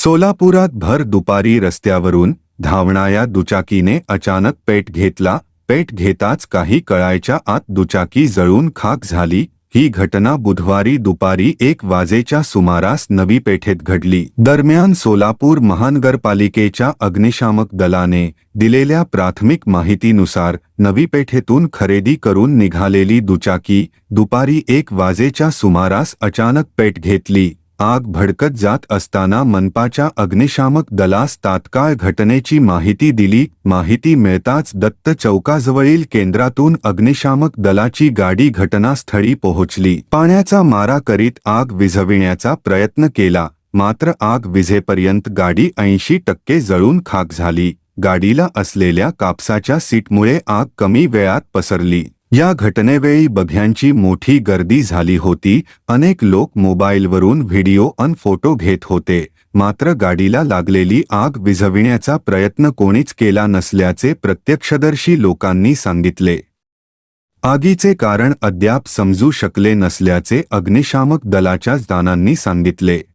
सोलापुरात भर दुपारी रस्त्यावरून धावणाऱ्या दुचाकीने अचानक पेट घेतला. पेट घेताच काही कळायच्या आत दुचाकी जळून खाक झाली. ही घटना बुधवारी दुपारी एक वाजेच्या सुमारास नवी पेठेत घडली. दरम्यान सोलापूर महानगरपालिकेच्या अग्निशामक दलाने दिलेल्या प्राथमिक माहितीनुसार नवी पेठेतून खरेदी करून निघालेली दुचाकी दुपारी एक वाजेच्या सुमारास अचानक पेट घेतली. आग भडकत जात असताना मनपाच्या अग्निशामक दलास तात्काळ घटनेची माहिती दिली. माहिती मिळताच दत्त चौकाजवळील केंद्रातून अग्निशामक दलाची गाडी घटनास्थळी पोहोचली. पाण्याचा मारा करीत आग विझविण्याचा प्रयत्न केला. मात्र आग विझेपर्यंत गाडी ऐंशी टक्के जळून खाक झाली. गाडीला असलेल्या कापसाच्या सीटमुळे आग कमी वेळात पसरली. या घटनेवेळी बघ्यांची मोठी गर्दी झाली होती. अनेक लोक मोबाईलवरून व्हिडिओ अन फोटो घेत होते. मात्र गाडीला लागलेली आग विझविण्याचा प्रयत्न कोणीच केला नसल्याचे प्रत्यक्षदर्शी लोकांनी सांगितले. आगीचे कारण अद्याप समजू शकले नसल्याचे अग्निशामक दलाच्या दानांनी सांगितले.